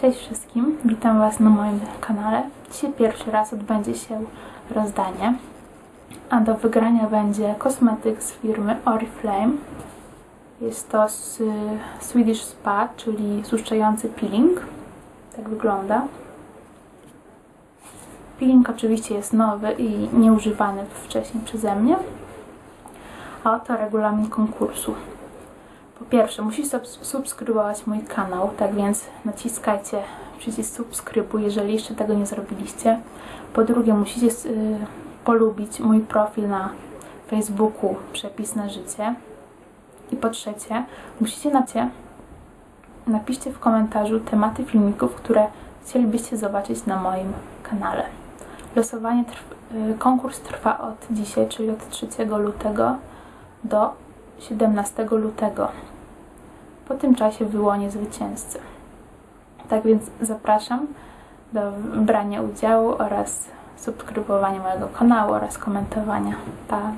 Cześć wszystkim, witam Was na moim kanale. Dzisiaj pierwszy raz odbędzie się rozdanie, a do wygrania będzie kosmetyk z firmy Oriflame. Jest to Swedish Spa, czyli suszczający peeling. Tak wygląda. Peeling oczywiście jest nowy i nieużywany wcześniej przeze mnie. A oto regulamin konkursu. Po pierwsze, musisz subs- subskrybować mój kanał, tak więc naciskajcie przycisk subskrybuj, jeżeli jeszcze tego nie zrobiliście. Po drugie, musicie y, polubić mój profil na Facebooku Przepis na życie. I po trzecie, musicie nacie napiszcie w komentarzu tematy filmików, które chcielibyście zobaczyć na moim kanale. Losowanie, trw- y, konkurs trwa od dzisiaj, czyli od 3 lutego do 17 lutego. Po tym czasie wyłonię zwycięzcę. Tak więc zapraszam do brania udziału oraz subskrybowania mojego kanału oraz komentowania. Pa!